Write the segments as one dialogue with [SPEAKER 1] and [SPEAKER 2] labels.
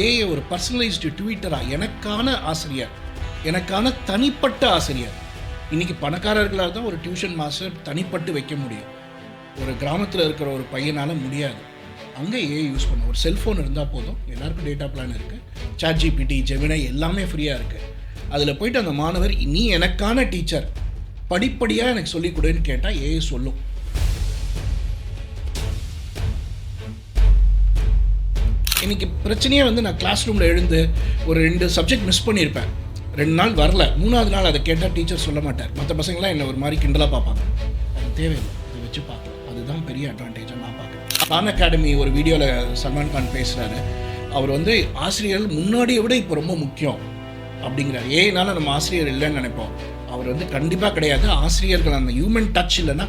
[SPEAKER 1] AI ஒரு personalised ட்விட்டராக எனக்கான ஆசிரியர். எனக்கான தனிப்பட்ட ஆசிரியர். இன்னைக்கு பணக்காரர்களாக தான் ஒரு டியூஷன் மாஸ்டர் தனிப்பட்டு வைக்க முடியும். ஒரு கிராமத்தில் இருக்கிற ஒரு பையனால் முடியாது. அங்கே ஏஐ யூஸ் பண்ணும். ஒரு செல்ஃபோன் இருந்தால் போதும். எல்லாருக்கும் டேட்டா பிளான் இருக்குது சாட் ஜிபிடி ஜெமினை எல்லாமே ஃப்ரீயாக இருக்குது அதில் போயிட்டு அந்த மாணவர் நீ எனக்கான டீச்சர் படிப்படியாக எனக்கு சொல்லிக் கொடுன்னு கேட்டால் ஏஐ சொல்லும். இன்றைக்கி பிரச்சனையே வந்து நான் கிளாஸ் ரூமில் எழுந்து ஒரு ரெண்டு சப்ஜெக்ட் மிஸ் பண்ணியிருப்பேன். ரெண்டு நாள் வரல. மூணாவது நாள் அதை கேட்டால் டீச்சர் சொல்ல மாட்டார். மற்ற பசங்களாம் என்னை ஒரு மாதிரி கிண்டலாக பார்ப்பாங்க. அது தேவையில்லை. அதை வச்சு பார்க்கலாம். அதுதான் பெரிய அட்வான்டேஜாக நான் பார்க்குறேன். கான் அகாடமி ஒரு வீடியோவில் சல்மான் கான் பேசுகிறாரு அவர் வந்து ஆசிரியர்கள் முன்னாடியை விட இப்போ ரொம்ப முக்கியம் அப்படிங்கிறார். ஏனால நம்ம ஆசிரியர் இல்லைன்னு நினைப்போம். அவர் வந்து கண்டிப்பாக கிடையாது. ஆசிரியர்கள் அந்த ஹியூமன் டச் இல்லைன்னா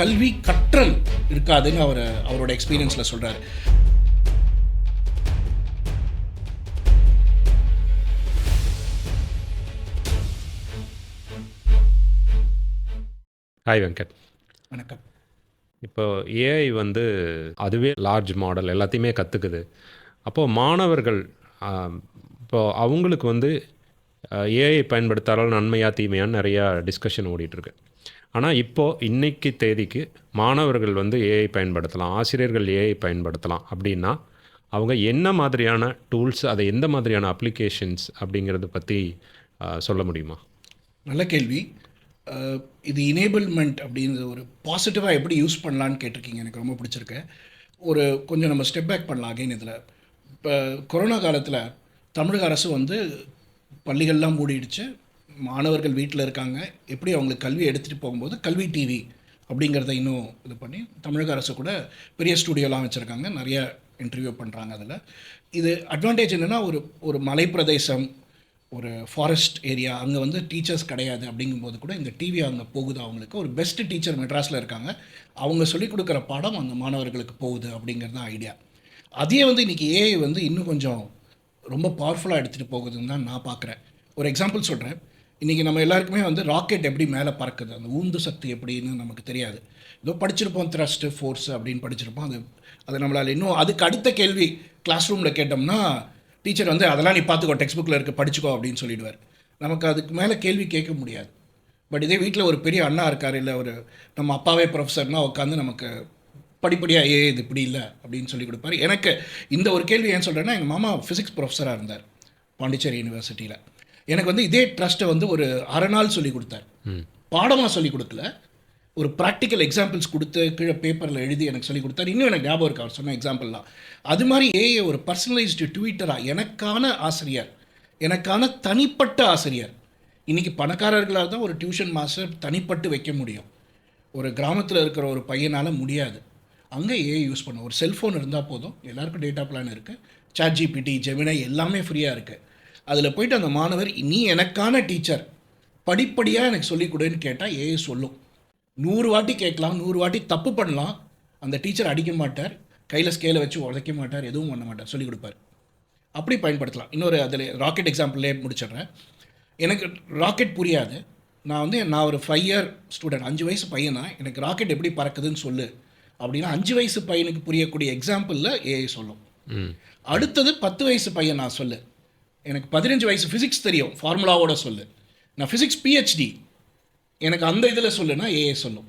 [SPEAKER 1] கல்வி கற்றல் இருக்காதுன்னு அவர் அவரோட எக்ஸ்பீரியன்ஸில் சொல்கிறார்
[SPEAKER 2] ஹாய் வெங்கட்
[SPEAKER 1] வணக்கம்.
[SPEAKER 2] இப்போ ஏஐ வந்து அதுவே லார்ஜ் மாடல் எல்லாத்தையுமே கற்றுக்குது அப்போது மாணவர்கள் ஆம், இப்போ அவங்களுக்கு வந்து ஏஐ பயன்படுத்தாலும் நன்மையா தீமையான்னு நிறையா டிஸ்கஷன் ஓடிட்டுருக்கு. ஆனால் இப்போது இன்னைக்கு தேதிக்கு மாணவர்கள் வந்து ஏஐ பயன்படுத்தலாம் ஆசிரியர்கள் ஏஐ பயன்படுத்தலாம் அப்படின்னா அவங்க என்ன மாதிரியான டூல்ஸ் அதை எந்த மாதிரியான அப்ளிகேஷன்ஸ் அப்படிங்கிறத பற்றி சொல்ல முடியுமா?
[SPEAKER 1] நல்ல கேள்வி. இது இனேபிள்மெண்ட் அப்படிங்கிறது ஒரு பாசிட்டிவாக எப்படி யூஸ் பண்ணலான்னு கேட்டிருக்கீங்க. எனக்கு ரொம்ப பிடிச்சிருக்கு. ஒரு கொஞ்சம் நம்ம ஸ்டெப் பேக் பண்ணலாம் அகைன் இதில். இப்போ கொரோனா காலத்தில் தமிழக அரசு வந்து பள்ளிகள்லாம் மூடிடுச்சு. மாணவர்கள் வீட்டில் இருக்காங்க. எப்படி அவங்களுக்கு கல்வி எடுத்துகிட்டு போகும்போது கல்வி டிவி அப்படிங்கிறத இன்னும் இது பண்ணி தமிழக அரசு கூட பெரிய ஸ்டூடியோலாம் வச்சுருக்காங்க. நிறைய இன்டர்வியூ பண்ணுறாங்க அதில். இது அட்வான்டேஜ் என்னென்னா ஒரு ஒரு மலைப்பிரதேசம் ஒரு ஃபாரஸ்ட் ஏரியா அங்கே வந்து டீச்சர்ஸ் கிடையாது அப்படிங்கும்போது கூட இந்த டிவி அங்கே போகுது. அவங்களுக்கு ஒரு பெஸ்ட் டீச்சர் மெட்ராஸில் இருக்காங்க. அவங்க சொல்லிக் கொடுக்குற பாடம் அந்த மாணவர்களுக்கு போகுது அப்படிங்கிறது தான் ஐடியா அதையே வந்து இன்றைக்கி ஏஐ வந்து இன்னும் கொஞ்சம் ரொம்ப பவர்ஃபுல்லாக எடுத்துகிட்டு போகுதுன்னு தான் நான் பார்க்குறேன் ஒரு எக்ஸாம்பிள் சொல்கிறேன் இன்றைக்கி நம்ம எல்லாருக்குமே வந்து ராக்கெட் எப்படி மேலே பறக்குது? அந்த ஊந்து சக்தி எப்படின்னு நமக்கு தெரியாது. ஏதோ படிச்சிருப்போம் த்ரஸ்ட்டு ஃபோர்ஸ் அப்படின்னு படிச்சிருப்போம். அது அது நம்மளால் இன்னும் அதுக்கு அடுத்த கேள்வி கிளாஸ் ரூமில் கேட்டோம்னா டீச்சர் வந்து அதெல்லாம் நீ பார்த்துக்கோ டெக்ஸ்ட் புக்கில் இருக்க படிச்சுக்கோ அப்படின்னு சொல்லிடுவார். நமக்கு அதுக்கு மேலே கேள்வி கேட்க முடியாது. பட் இதே வீட்டில் ஒரு பெரிய அண்ணா இருக்கார் இல்லை ஒரு நம்ம அப்பாவே ப்ரொஃபஸர்னா உட்காந்து நமக்கு படிப்படியாக ஏ இது இப்படி இல்லை அப்படின்னு சொல்லி கொடுப்பாரு. எனக்கு இந்த ஒரு கேள்வி ஏன் சொல்கிறேன்னா எங்கள் மாமா ஃபிசிக்ஸ் ப்ரொஃபஸராக இருந்தார் பாண்டிச்சேரி யூனிவர்சிட்டியில் எனக்கு வந்து இதே ட்ரஸ்ட்டை வந்து ஒரு அரை நாள் சொல்லி கொடுத்தார். பாடமாக சொல்லி கொடுக்கல. ஒரு ப்ராக்டிக்கல் எக்ஸாம்பிள்ஸ் கொடுத்து கீழே பேப்பரில் எழுதி எனக்கு சொல்லி கொடுத்தாரு. இன்னும் எனக்கு ஞாபகம் இருக்கு அவர் சொன்ன எக்ஸாம்பிள்லாம் அது மாதிரி ஏஏ ஒரு பர்சனலைஸ்டு ட்விட்டராக எனக்கான ஆசிரியர் எனக்கான தனிப்பட்ட ஆசிரியர். இன்றைக்கி பணக்காரர்களாக தான் ஒரு டியூஷன் மாஸ்டர் தனிப்பட்டு வைக்க முடியும். ஒரு கிராமத்தில் இருக்கிற ஒரு பையனால் முடியாது. அங்கே ஏஐ யூஸ் பண்ணும். ஒரு செல்ஃபோன் இருந்தால் போதும். எல்லாருக்கும் டேட்டா பிளான் இருக்குது சாட் ஜிபிடி ஜெமினை எல்லாமே ஃப்ரீயாக இருக்குது அதில் போயிட்டு அந்த மாணவர் நீ எனக்கான டீச்சர் படிப்படியாக எனக்கு சொல்லிக் கொடுன்னு கேட்டால் ஏஐ சொல்லும். நூறு வாட்டி கேட்கலாம் நூறு வாட்டி தப்பு பண்ணலாம். அந்த டீச்சர் அடிக்க மாட்டார். கையில் ஸ்கேலை வச்சு உதைக்க மாட்டார் எதுவும் பண்ண மாட்டார். சொல்லிக் கொடுப்பார். அப்படி பயன்படுத்தலாம். இன்னொரு அதில் ராக்கெட் எக்ஸாம்பிள்லே முடிச்சிடுறேன். எனக்கு ராக்கெட் புரியாது. நான் வந்து நான் ஒரு ஃபைவ் இயர் ஸ்டூடெண்ட் அஞ்சு வயசு பையனா? எனக்கு ராக்கெட் எப்படி பறக்குதுன்னு சொல்லு. அப்படின்னா அஞ்சு வயசு பையனுக்கு புரியக்கூடிய எக்ஸாம்பிளில் ஏஐ சொல்லும். அடுத்தது பத்து வயசு பையன் நான் சொல்லு. எனக்கு பதினஞ்சு வயசு ஃபிசிக்ஸ் தெரியும். ஃபார்முலாவோட சொல்லு. நான் ஃபிசிக்ஸ் பிஹெச்டி எனக்கு அந்த இதில் சொல்லுன்னா ஏஏ சொல்லும்.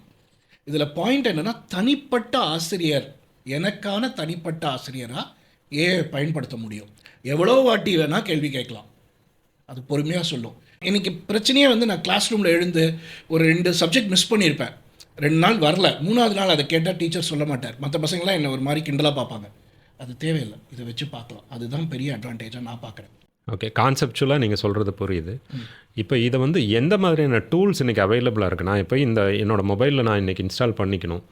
[SPEAKER 1] இதில் பாயிண்ட் என்னென்னா தனிப்பட்ட ஆசிரியர். எனக்கான தனிப்பட்ட ஆசிரியராக ஏஐ பயன்படுத்த முடியும். எவ்வளோ வாட்டி வேணால் கேள்வி கேட்கலாம். அது பொறுமையாக சொல்லும். இன்றைக்கி பிரச்சனையே வந்து நான் கிளாஸ் ரூமில் எழுந்து ஒரு ரெண்டு சப்ஜெக்ட் மிஸ் பண்ணியிருப்பேன் ரெண்டு நாள் வரல. மூணாவது நாள் அதை கேட்டால் டீச்சர் சொல்ல மாட்டார். மற்ற பசங்களாம் என்னை ஒரு மாதிரி கிண்டலாக பார்ப்பாங்க. அது தேவையில்லை. இதை வச்சு பார்க்கலாம். அதுதான் பெரிய அட்வான்டேஜாக நான் பார்க்குறேன்.
[SPEAKER 2] ஓகே கான்செப்டுவலாக நீங்கள் சொல்கிறது புரியுது. இப்போ இதை வந்து எந்த மாதிரியான டூல்ஸ் இன்றைக்கி அவைலபிளாக இருக்குது நான் இப்போ இந்த என்னோட மொபைலில் நான் இன்றைக்கி இன்ஸ்டால் பண்ணிக்கணும்.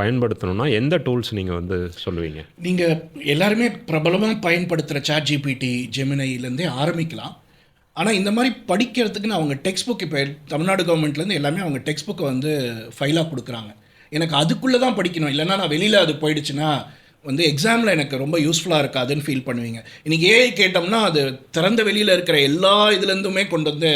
[SPEAKER 2] பயன்படுத்தணும்னா எந்த டூல்ஸ் நீங்கள் வந்து சொல்லுவீங்க?
[SPEAKER 1] நீங்கள் எல்லாருமே பிரபலமாக பயன்படுத்துகிற சாட் ஜிபிடி ஜெமினைலேருந்தே ஆரம்பிக்கலாம். ஆனால் இந்த மாதிரி படிக்கிறதுக்குன்னு அவங்க டெக்ஸ்ட் புக் இப்போ தமிழ்நாடு கவர்மெண்ட்லேருந்து எல்லாமே அவங்க டெக்ஸ்ட் புக்கை வந்து ஃபைலாக கொடுக்குறாங்க. எனக்கு அதுக்குள்ளே தான் படிக்கணும். இல்லைன்னா நான் வெளியில் அது போயிடுச்சுன்னா வந்து எக்ஸாமில் எனக்கு ரொம்ப யூஸ்ஃபுல்லாக இருக்காதுன்னு ஃபீல் பண்ணுவீங்க. இன்றைக்கி ஏஐ கேட்டோம்னா அது திறந்த வெளியில் இருக்கிற எல்லா இதுலேருந்துமே கொண்டு வந்து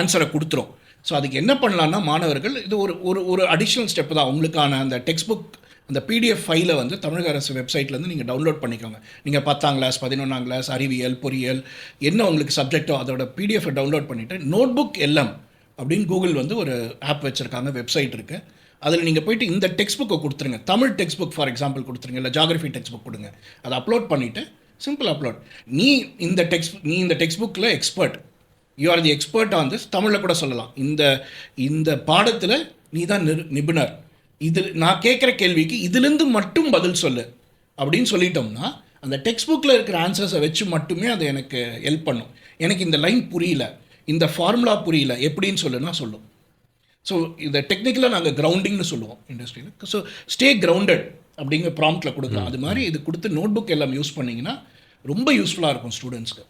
[SPEAKER 1] ஆன்சரை கொடுத்துரும். ஸோ அதுக்கு என்ன பண்ணலான்னா மாணவர்கள் இது ஒரு ஒரு ஒரு அடிஷ்னல் ஸ்டெப் தான். உங்களுக்கான அந்த டெக்ஸ்ட் புக் அந்த பிடிஎஃப் ஃபைலை வந்து தமிழக அரசு வெப்சைட்லேருந்து நீங்கள் டவுன்லோட் பண்ணிக்கோங்க. நீங்கள் பத்தாம் கிளாஸ் பதினொன்றாம் கிளாஸ் அறிவியல் பொறியியல் என்ன உங்களுக்கு சப்ஜெக்டோ அதோட பிடிஎஃப் டவுன்லோட் பண்ணிவிட்டு நோட்புக் எல்லாம் அப்படின்னு கூகுள் வந்து ஒரு ஆப் வச்சுருக்காங்க வெப்சைட் இருக்குது அதில் நீங்கள் போயிட்டு இந்த டெக்ஸ்ட் புக்கை கொடுத்துருங்க. Tamil text book for example கொடுத்துருங்க. இல்லை ஜாகிரஃபி டெக்ஸ்ட் புக் கொடுங்க. அதை அப்லோட் பண்ணிவிட்டு சிம்பிள் அப்லோட் நீ இந்த டெக்ஸ்ட் நீ இந்த டெக்ஸ்ட் புக்கில் expert you are the expert on this தமிழில் கூட சொல்லலாம். இந்த இந்த பாடத்தில் நீ தான் நிரு நிபுணர். இதில் நான் கேட்குற கேள்விக்கு இதுலேருந்து மட்டும் பதில் சொல்லு. அப்படின்னு சொல்லிட்டோம்னா அந்த டெக்ஸ்ட் புக்கில் இருக்கிற ஆன்சர்ஸை வச்சு மட்டுமே அது எனக்கு ஹெல்ப் பண்ணும். எனக்கு இந்த லைன் புரியல. இந்த ஃபார்முலா புரியல. எப்படின்னு சொல்லுன்னா சொல்லும். ஸோ இதை டெக்னிக்கலாக நாங்கள் கிரவுண்டிங்னு சொல்லுவோம் இண்டஸ்ட்ரியில் ஸோ ஸ்டே கிரவுண்டட் அப்படிங்கிற ப்ராம்ப்டில் கொடுக்கலாம். அது மாதிரி இது கொடுத்து நோட் புக் எல்லாம் யூஸ் பண்ணிங்கன்னா ரொம்ப யூஸ்ஃபுல்லாக இருக்கும் ஸ்டூடெண்ட்ஸ்க்கு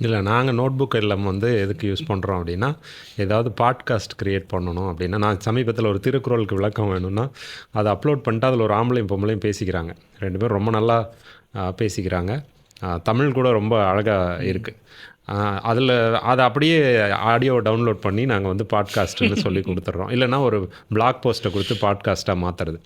[SPEAKER 2] இல்லை நாங்கள் நோட் புக் எல்லாம் வந்து எதுக்கு யூஸ் பண்ணுறோம் அப்படின்னா ஏதாவது பாட்காஸ்ட் க்ரியேட் பண்ணணும் அப்படின்னா நான் சமீபத்தில் ஒரு திருக்குறளுக்கு விளக்கம் வேணும்னா அதை அப்லோட் பண்ணிட்டு அதில் ஒரு ஆம்பளையும் பொம்பளையும் பேசிக்கிறாங்க. ரெண்டு பேரும் ரொம்ப நல்லா பேசிக்கிறாங்க. தமிழ் கூட ரொம்ப அழகாக இருக்குது அதில் அதை அப்படியே ஆடியோ டவுன்லோட் பண்ணி நாங்கள் வந்து பாட்காஸ்ட்டுன்னு சொல்லி கொடுத்துட்றோம். இல்லைன்னா ஒரு பிளாக் போஸ்ட்டை கொடுத்து பாட்காஸ்ட்டாக மாற்றுறது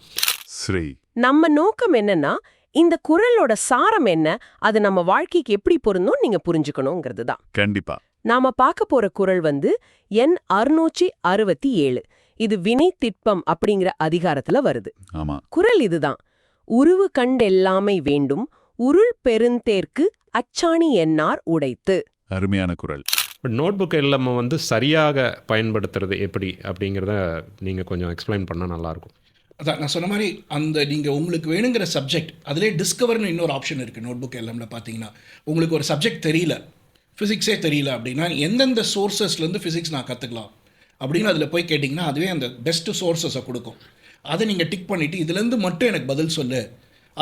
[SPEAKER 3] ஸ்ரீ.
[SPEAKER 4] நம்ம நோக்கம் என்னன்னா இந்த குரலோட சாரம் என்ன அது நம்ம வாழ்க்கைக்கு எப்படி பொருந்தும் நீங்க புரிஞ்சுக்கணுங்கிறது தான்
[SPEAKER 3] கண்டிப்பா.
[SPEAKER 4] நாம பார்க்க போற குரல் வந்து எண் அறுநூற்றி அறுபத்தி ஏழு. இது வினை திட்பம் அப்படிங்கிற அதிகாரத்துல வருது.
[SPEAKER 3] ஆமா.
[SPEAKER 4] குரல் இதுதான். உருவு கண்டெல்லாமை வேண்டும் உருள் பெருந்தேர்க்கு அச்சாணி என்னார் உடைத்து.
[SPEAKER 3] அருமையான குரல்.
[SPEAKER 2] பட் நோட் புக் எல்லாமே வந்து சரியாக பயன்படுத்துறது எப்படி அப்படிங்கிறத நீங்கள் கொஞ்சம் எக்ஸ்பிளைன் பண்ணால் நல்லாயிருக்கும்.
[SPEAKER 1] அதான் நான் சொன்ன மாதிரி அந்த நீங்கள் உங்களுக்கு வேணுங்கிற சப்ஜெக்ட் அதிலே டிஸ்கவர்னு இன்னொரு ஆப்ஷன் இருக்குது நோட் புக் எல்லாம்ல பார்த்தீங்கன்னா உங்களுக்கு ஒரு சப்ஜெக்ட் தெரியல ஃபிசிக்ஸே தெரியல அப்படின்னா எந்தெந்த சோர்சஸ்லேருந்து ஃபிசிக்ஸ் நான் கற்றுக்கலாம் அப்படின்னு அதில் போய் கேட்டிங்கன்னா அதுவே அந்த பெஸ்ட் சோர்சஸை கொடுக்கும். அதை நீங்கள் டிக் பண்ணிவிட்டு இதுலேருந்து மட்டும் எனக்கு பதில் சொல்லு.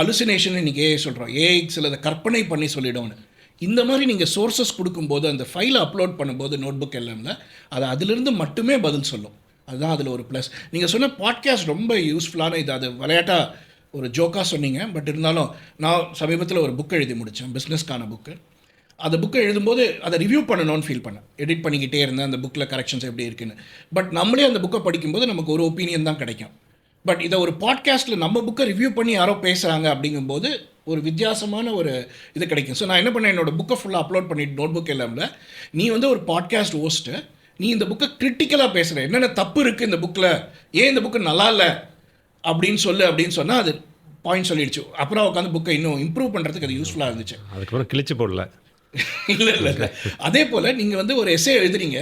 [SPEAKER 1] அலுசினேஷன் இன்றைக்கி ஏஐ சொல்கிறோம் ஏஐ சிலதை கற்பனை பண்ணி சொல்லிடும்னு. இந்த மாதிரி நீங்கள் சோர்சஸ் கொடுக்கும்போது அந்த ஃபைலை அப்லோட் பண்ணும்போது நோட் புக் எல்லாம்ல அது அதிலிருந்து மட்டுமே பதில் சொல்லும். அதுதான் அதில் ஒரு ப்ளஸ் நீங்கள் சொன்ன பாட்காஸ்ட் ரொம்ப யூஸ்ஃபுல்லான இது. அது விளையாட்டாக ஒரு ஜோக்காக சொன்னீங்க. பட் இருந்தாலும் நான் சமீபத்தில் ஒரு புக் எழுதி முடித்தேன் பிஸ்னஸ்க்கான புக்கு அந்த புக்கை எழுதும்போது அதை ரிவ்யூ பண்ணணும்னு ஃபீல் பண்ணேன். எடிட் பண்ணிக்கிட்டே இருந்தேன். அந்த புக்கில் கரெக்ஷன்ஸ் எப்படி இருக்குன்னு. பட் நம்மளே அந்த புக்கை படிக்கும்போது நமக்கு ஒரு ஒப்பீனியன் தான் கிடைக்கும். பட் இதை ஒரு பாட்காஸ்ட்டில் நம்ம புக்கை ரிவ்யூ பண்ணி யாரோ பேசுகிறாங்க அப்படிங்கும்போது ஒரு வித்தியாசமான ஒரு இது கிடைக்கும். ஸோ நான் என்ன பண்ணேன்? என்னோட புக்கை ஃபுல்லாக அப்லோட் பண்ணிட்டு நோட் புக் எல்லாம்ல நீ வந்து ஒரு பாட்காஸ்ட் ஹோஸ்ட்டு நீ இந்த புக்கை கிரிட்டிக்கலாக பேசுகிற என்னென்ன தப்பு இருக்குது இந்த புக்கில் ஏன் இந்த புக்கு நல்லா இல்லை? அப்படின்னு சொல்லு அப்படின்னு சொன்னால் அது பாயிண்ட் சொல்லிடுச்சு. அப்புறம் உட்காந்து புக்கை இன்னும் இம்ப்ரூவ் பண்ணுறதுக்கு அது யூஸ்ஃபுல்லாக இருந்துச்சு.
[SPEAKER 2] அதுக்கப்புறம் கிழிச்சு போடல.
[SPEAKER 1] இல்லை இல்லை இல்லை. அதே போல் நீங்கள் வந்து ஒரு எஸ்ஏ எழுதுறீங்க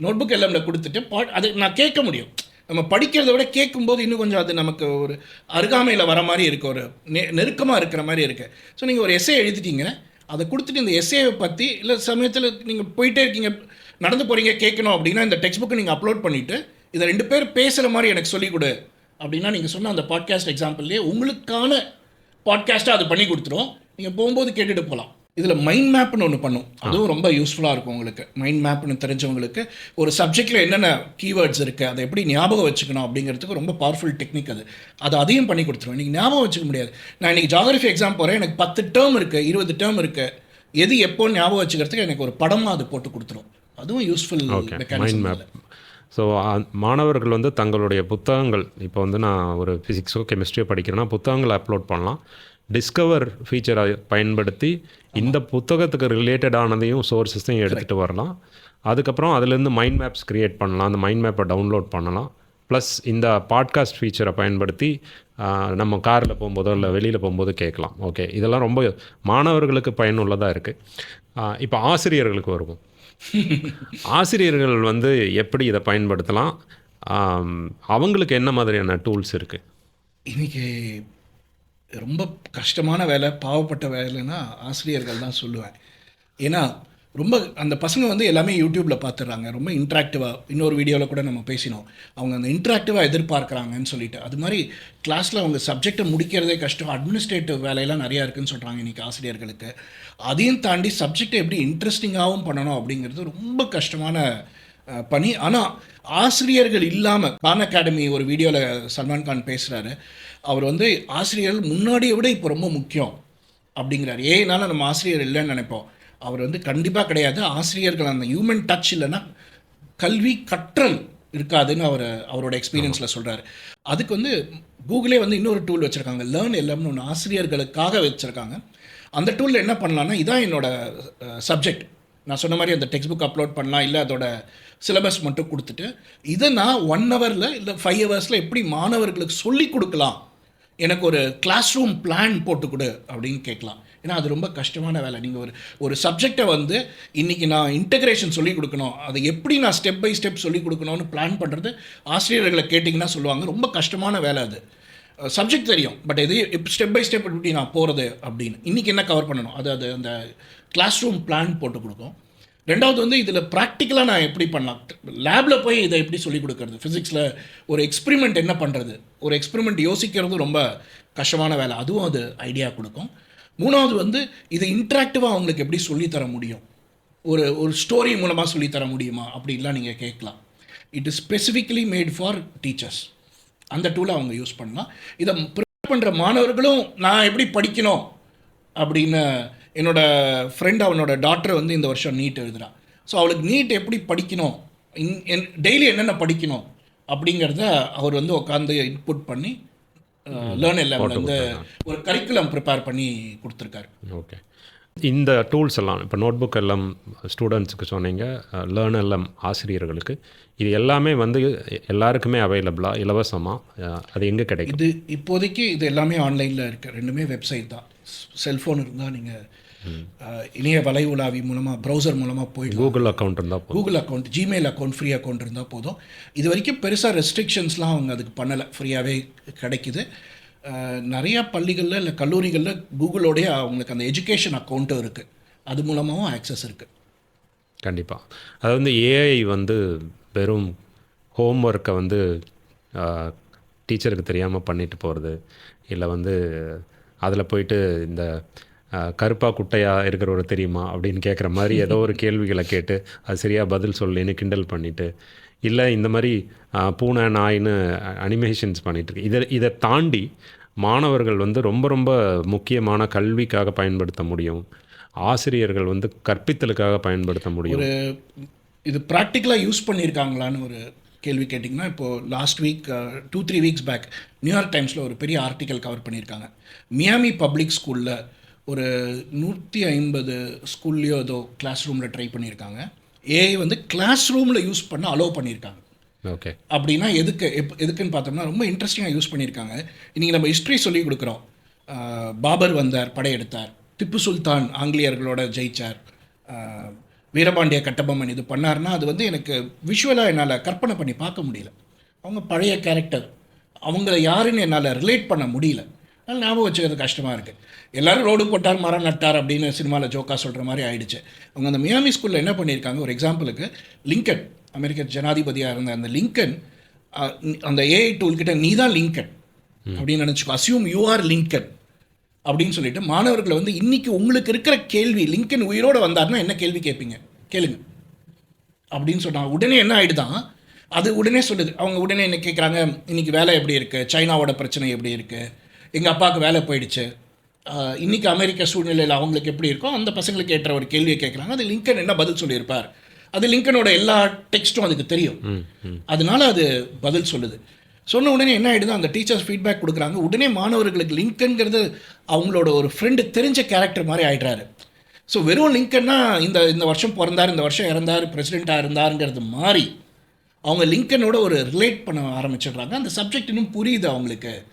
[SPEAKER 1] நோட்புக் எல்லாம்ல கொடுத்துட்டு பாட் அது நான் கேட்க முடியும். நம்ம படிக்கிறத விட கேட்கும்போது இன்னும் கொஞ்சம் அது நமக்கு ஒரு அருகாமையில் வர மாதிரி இருக்கு ஒரு நெ நெருக்கமாக இருக்கிற மாதிரி இருக்கு. ஸோ நீங்கள் ஒரு எஸ்ஏ எழுதிட்டீங்க அதை கொடுத்துட்டு இந்த எஸ்ஏவை பற்றி இல்லை சமயத்தில் நீங்கள் போயிட்டே இருக்கீங்க நடந்து போகிறீங்க கேட்கணும் அப்படின்னா இந்த டெக்ஸ்ட் புக்கை நீங்கள் அப்லோட் பண்ணிவிட்டு இதை ரெண்டு பேர் பேசுகிற மாதிரி எனக்கு சொல்லிக் கொடு அப்படின்னா நீங்கள் சொன்ன அந்த பாட்காஸ்ட் எக்ஸாம்பிள்லேயே உங்களுக்கான பாட்காஸ்ட்டாக அது பண்ணி கொடுத்துரும். நீங்கள் போகும்போது கேட்டுட்டு போகலாம் இதில் மைண்ட் மேப்னு ஒன்று பண்ணும். அதுவும் ரொம்ப யூஸ்ஃபுல்லாக இருக்கும் உங்களுக்கு. மைண்ட் மேப்னு தெரிஞ்சவங்களுக்கு ஒரு சப்ஜெக்டில் என்னென்ன கீவேர்ட்ஸ் இருக்குது அதை எப்படி ஞாபகம் வச்சுக்கணும் அப்படிங்கிறதுக்கு ரொம்ப பவர்ஃபுல் டெக்னிக் அது. அது அதையும் பண்ணி கொடுத்துரும் இன்றைக்கி ஞாபகம் வச்சுக்க முடியாது. நான் இன்றைக்கி ஜாகிரஃபி எக்ஸாம் போகிறேன் எனக்கு பத்து டேர்ம் இருக்குது இருபது டேர்ம் இருக்குது எது எப்போ ஞாபகம் வச்சுக்கிறதுக்கு எனக்கு ஒரு படமாக அது போட்டு கொடுத்துரும். அதுவும் யூஸ்ஃபுல்
[SPEAKER 2] மைண்ட் மேப் ஸோ மாணவர்கள் வந்து தங்களுடைய புத்தகங்கள் இப்போ வந்து நான் ஒரு ஃபிசிக்ஸோ கெமிஸ்ட்ரியோ படிக்கிறேன்னா புத்தகங்களை அப்லோட் பண்ணலாம். டிஸ்கவர் ஃபீச்சரை பயன்படுத்தி இந்த புத்தகத்துக்கு ரிலேட்டடானதையும் சோர்ஸஸையும் எடுத்துகிட்டு வரலாம். அதுக்கப்புறம் அதுலேருந்து மைண்ட் மேப்ஸ் க்ரியேட் பண்ணலாம். அந்த மைண்ட் மேப்பை டவுன்லோட் பண்ணலாம். ப்ளஸ் இந்த பாட்காஸ்ட் ஃபீச்சரை பயன்படுத்தி நம்ம காரில் போகும்போதோ இல்லை வெளியில் போகும்போது கேட்கலாம். ஓகே இதெல்லாம் ரொம்ப மாணவர்களுக்கு பயனுள்ளதாக இருக்குது இப்போ ஆசிரியர்களுக்கு வருவோம். ஆசிரியர்கள் வந்து எப்படி இதை பயன்படுத்தலாம்? அவங்களுக்கு என்ன மாதிரியான டூல்ஸ் இருக்குது
[SPEAKER 1] இன்னைக்கு ரொம்ப கஷ்டமான வேலை பாவப்பட்ட வேலைன்னா ஆசிரியர்கள் தான் சொல்லுவேன். ஏன்னா ரொம்ப அந்த பசங்க வந்து எல்லாமே யூடியூப்பில் பார்த்துடுறாங்க ரொம்ப இன்ட்ராக்டிவாக இன்னொரு வீடியோவில் கூட நம்ம பேசினோம். அவங்க அந்த இன்ட்ராக்டிவாக எதிர்பார்க்குறாங்கன்னு சொல்லிட்டு. அது மாதிரி கிளாஸில் அவங்க சப்ஜெக்டை முடிக்கிறதே கஷ்டம். அட்மினிஸ்ட்ரேட்டிவ் வேலையெல்லாம் நிறையா இருக்குதுன்னு சொல்கிறாங்க இன்றைக்கி ஆசிரியர்களுக்கு. அதையும் தாண்டி சப்ஜெக்டை எப்படி இன்ட்ரெஸ்டிங்காகவும் பண்ணணும் அப்படிங்கிறது ரொம்ப கஷ்டமான பணி. ஆனால் ஆசிரியர்கள் இல்லாமல் கான் அகாடமி ஒரு வீடியோவில் சல்மான் கான் பேசுகிறாரு அவர் வந்து ஆசிரியர்கள் முன்னாடியை விட இப்போ ரொம்ப முக்கியம் அப்படிங்கிறார். ஏனால நம்ம ஆசிரியர் இல்லைன்னு நினைப்போம். அவர் வந்து கண்டிப்பாக கிடையாது. ஆசிரியர்கள் அந்த ஹியூமன் டச் இல்லைன்னா கல்வி கற்றல் இருக்காதுன்னு அவர் அவரோட எக்ஸ்பீரியன்ஸில் சொல்கிறாரு அதுக்கு வந்து கூகுளே வந்து இன்னொரு டூல் வச்சுருக்காங்க. லேர்ன் எல்லாம்னு ஒன்று ஆசிரியர்களுக்காக வச்சுருக்காங்க. அந்த டூலில் என்ன பண்ணலான்னா இதான் என்னோட சப்ஜெக்ட் நான் சொன்ன மாதிரி அந்த டெக்ஸ்ட் புக் அப்லோட் பண்ணலாம். இல்லை அதோட சிலபஸ் மட்டும் கொடுத்துட்டு இதை நான் ஒன் ஹவரில் இல்லை ஃபைவ் ஹவர்ஸில் எப்படி மாணவர்களுக்கு சொல்லி கொடுக்கலாம் எனக்கு ஒரு கிளாஸ் ரூம் பிளான் போட்டு கொடு அப்படின்னு கேட்கலாம். ஏன்னா அது ரொம்ப கஷ்டமான வேலை. நீங்கள் ஒரு ஒரு சப்ஜெக்டை வந்து இன்றைக்கி நான் இன்டகிரேஷன் சொல்லிக் கொடுக்கணும். அதை எப்படி நான் ஸ்டெப் பை ஸ்டெப் சொல்லிக் கொடுக்கணும்னு பிளான் பண்ணுறது ஆசிரியர்களை கேட்டிங்கன்னா சொல்லுவாங்க. ரொம்ப கஷ்டமான வேலை அது. சப்ஜெக்ட் தெரியும். பட் இது ஸ்டெப் பை ஸ்டெப் எப்படி நான் போகிறது அப்படின்னு. இன்றைக்கி என்ன கவர் பண்ணணும்? அது அது அந்த கிளாஸ் ரூம் பிளான் போட்டு கொடுக்கும். ரெண்டாவது வந்து இதில் ப்ராக்டிக்கலாக நான் எப்படி பண்ணலாம்? லேபில் போய் இதை எப்படி சொல்லிக் கொடுக்கறது? ஃபிசிக்ஸில் ஒரு எக்ஸ்பிரிமெண்ட் என்ன பண்ணுறது ஒரு எக்ஸ்பிரிமெண்ட் யோசிக்கிறது ரொம்ப கஷ்டமான வேலை. அதுவும் அது ஐடியா கொடுக்கும். மூணாவது வந்து இதை இன்ட்ராக்டிவாக அவங்களுக்கு எப்படி சொல்லித் தர முடியும்? ஒரு ஒரு ஸ்டோரி மூலமாக சொல்லித்தர முடியுமா? அப்படின்லாம் நீங்கள் கேட்கலாம். It is specifically made for teachers அந்த டூலை அவங்க யூஸ் பண்ணலாம். இதை ப்ரிப்பேர் பண்ணுற மாணவர்களும் நான் எப்படி படிக்கணும்? அப்படின்னு என்னோட ஃப்ரெண்ட் அவனோட டாக்டர் வந்து இந்த வருஷம் நீட் எழுதுறான் ஸோ அவளுக்கு நீட் எப்படி படிக்கணும்? இன் டெய்லி என்னென்ன படிக்கணும்? அப்படிங்கிறத அவர் வந்து உட்காந்து இன்புட் பண்ணி லேர்ன் எல்லாம் வந்து ஒரு கரிக்குலம் ப்ரிப்பேர் பண்ணி கொடுத்துருக்காரு.
[SPEAKER 2] ஓகே இந்த டூல்ஸ் எல்லாம் இப்போ நோட்புக் எல்லாம் ஸ்டூடெண்ட்ஸுக்கு சொன்னீங்க லேர்ன் எல்லாம் ஆசிரியர்களுக்கு இது எல்லாமே வந்து எல்லாருக்குமே அவைலபிளாக இலவசமாக அது எங்கே கிடைக்கும்?
[SPEAKER 1] இது இப்போதைக்கு இது எல்லாமே ஆன்லைனில் இருக்குது ரெண்டுமே வெப்சைட் தான். செல்ஃபோன் இருந்தால் நீங்கள் இணைய வலை உலாவி மூலமாக ப்ரௌசர் மூலமாக போயிடலாம்.
[SPEAKER 2] கூகுள் அக்கௌண்ட் இருந்தால்
[SPEAKER 1] Google account Gmail account free account இருந்தால் போதும். இது வரைக்கும் பெருசாக ரெஸ்ட்ரிக்ஷன்ஸ்லாம் அவங்க அதுக்கு பண்ணலை. ஃப்ரீயாகவே கிடைக்குது. நிறைய பள்ளிகளில் இல்லை கல்லூரிகளில் கூகுளோடைய அவங்களுக்கு அந்த எஜுகேஷன் அக்கௌண்ட்டும் இருக்குது அது மூலமாகவும் ஆக்சஸ் இருக்குது
[SPEAKER 2] கண்டிப்பாக அது வந்து ஏஐ வந்து வெறும் ஹோம் ஒர்க்கை வந்து டீச்சருக்கு தெரியாமல் பண்ணிட்டு போகிறது இல்லை வந்து அதில் போயிட்டு இந்த கருப்பா குட்டையாக இருக்கிறவர் தெரியுமா அப்படின்னு கேட்குற மாதிரி ஏதோ ஒரு கேள்விகளை கேட்டு அது சரியாக பதில் சொல்லின்னு கிண்டல் பண்ணிவிட்டு இல்லை இந்த மாதிரி பூனை நாயின்னு அனிமேஷன்ஸ் பண்ணிகிட்டு இதை இதை தாண்டி மாணவர்கள் வந்து ரொம்ப ரொம்ப முக்கியமான கல்விக்காக பயன்படுத்த முடியும். ஆசிரியர்கள் வந்து கற்பித்தலுக்காக பயன்படுத்த முடியும்.
[SPEAKER 1] ஒரு இது ப்ராக்டிக்கலாக யூஸ் பண்ணியிருக்காங்களான்னு ஒரு கேள்வி கேட்டிங்கன்னா இப்போது last week two three weeks back New York டைம்ஸில் ஒரு பெரிய ஆர்டிக்கல் கவர் பண்ணியிருக்காங்க. மியாமி பப்ளிக் ஸ்கூலில் ஒரு நூற்றி ஐம்பது ஸ்கூல்லையோ ஏதோ கிளாஸ் ரூமில் ட்ரை பண்ணியிருக்காங்க. ஏஐ வந்து கிளாஸ் ரூமில் யூஸ் பண்ண அலோவ் பண்ணியிருக்காங்க.
[SPEAKER 2] ஓகே
[SPEAKER 1] அப்படின்னா எதுக்கு எப் எதுக்குன்னு பார்த்தோம்னா ரொம்ப இன்ட்ரெஸ்டிங்காக யூஸ் பண்ணியிருக்காங்க. இன்றைக்கி நம்ம ஹிஸ்ட்ரி சொல்லி கொடுக்குறோம். பாபர் வந்தார் படையெடுத்தார். திப்பு சுல்தான் ஆங்கிலேயர்களோட ஜெயிச்சார். வீரபாண்டிய கட்டபொம்மன் இது பண்ணாருன்னா அது வந்து எனக்கு விஷுவலாக என்னால் கற்பனை பண்ணி பார்க்க முடியல. அவங்க பழைய கேரக்டர் அவங்கள யாருன்னு என்னால் ரிலேட் பண்ண முடியல. அதனால் ஞாபகம் வச்சுக்கிறது கஷ்டமாக இருக்குது எல்லாரும் ரோடு போட்டார் மரம் நட்டார் அப்படின்னு சினிமாவில் ஜோக்கா சொல்கிற மாதிரி ஆயிடுச்சு. அவங்க அந்த மியாமி ஸ்கூலில் என்ன பண்ணியிருக்காங்க? ஒரு எக்ஸாம்பிளுக்கு லிங்கன் அமெரிக்க ஜனாதிபதியாக இருந்த அந்த லிங்கன் அந்த ஏஐ டூல் கிட்ட நீ தான் லிங்கன் அப்படின்னு நினச்சிக்கோ. அசியூம் யூ ஆர் லிங்கன் அப்படின்னு சொல்லிட்டு மாணவர்களை வந்து இன்னைக்கு உங்களுக்கு இருக்கிற கேள்வி லிங்கன் உயிரோடு வந்தாருன்னா என்ன கேள்வி கேட்பீங்க? கேளுங்க. அப்படின்னு சொன்னாங்க உடனே என்ன ஆயிடுதான் அது உடனே சொல்லுது. அவங்க உடனே என்ன கேட்குறாங்க இன்னைக்கு வேலை எப்படி இருக்குது சைனாவோட பிரச்சனை எப்படி இருக்குது எங்கள் அப்பாவுக்கு வேலை போயிடுச்சு. ஆஹ் இன்னைக்கு அமெரிக்க சூழ்நிலையில் அவங்களுக்கு எப்படி இருக்கோ அந்த பசங்களுக்கு ஏற்ற ஒரு கேள்வியை கேட்குறாங்க அது லிங்கன் என்ன பதில் சொல்லியிருப்பார். அது லிங்கனோட எல்லா டெக்ஸ்ட்டும் அதுக்கு தெரியும். அதனால அது பதில் சொல்லுது. சொன்ன உடனே என்ன ஆகிடுது அந்த டீச்சர்ஸ் ஃபீட்பேக் கொடுக்குறாங்க. உடனே மாணவர்களுக்கு லிங்கன்கிறது அவங்களோட ஒரு ஃப்ரெண்டு தெரிஞ்ச கேரக்டர் மாதிரி ஆயிடுறாரு. ஸோ வெறும் லிங்கன்னா இந்த இந்த வருஷம் பிறந்தார் இந்த வருஷம் இறந்தார் பிரசிடெண்ட்டாக இருந்தாருங்கிறது மாறி அவங்க லிங்கனோட ஒரு ரிலேட் பண்ண ஆரம்பிச்சிடுறாங்க. அந்த சப்ஜெக்ட் இன்னும் புரியுது அவங்களுக்கு.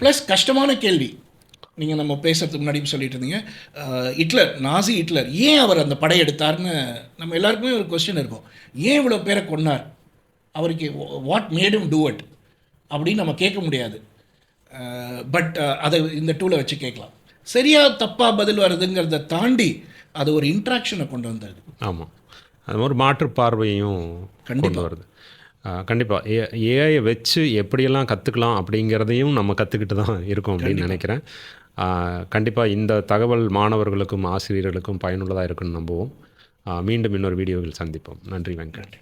[SPEAKER 1] ப்ளஸ் கஷ்டமான கேள்வி. நீங்கள் நம்ம பேசுறதுக்கு முன்னாடி சொல்லிட்டு இருந்தீங்க ஹிட்லர் நாசி ஹிட்லர் ஏன் அவர் அந்த படையெடுத்தார்னு நம்ம எல்லாருக்குமே ஒரு கொஸ்டின் இருக்கும். ஏன் இவ்வளோ பேரை கொன்னார்? அவருக்கு வாட் மேடும் டூ இட் அப்படின்னு நம்ம கேட்க முடியாது. பட் அதை இந்த டூலை வச்சு கேட்கலாம். சரியா தப்பாக பதில் வருதுங்கிறத தாண்டி அது ஒரு இன்ட்ராக்ஷனை கொண்டு வந்தது.
[SPEAKER 2] ஆமாம் அது மாதிரி மாற்று பார்வையும் கொண்டு வருது. கண்டிப்பாக ஏ ஏஐ வச்சு எப்படியெல்லாம் கற்றுக்கலாம் அப்படிங்கிறதையும் நம்ம கற்றுக்கிட்டு தான் இருக்கோம் அப்படின்னு நினைக்கிறேன். கண்டிப்பாக இந்த தகவல் மாணவர்களுக்கும் ஆசிரியர்களுக்கும் பயனுள்ளதாக இருக்குன்னு நம்புவோம். மீண்டும் இன்னொரு வீடியோவில் சந்திப்போம். நன்றி வெங்கட்.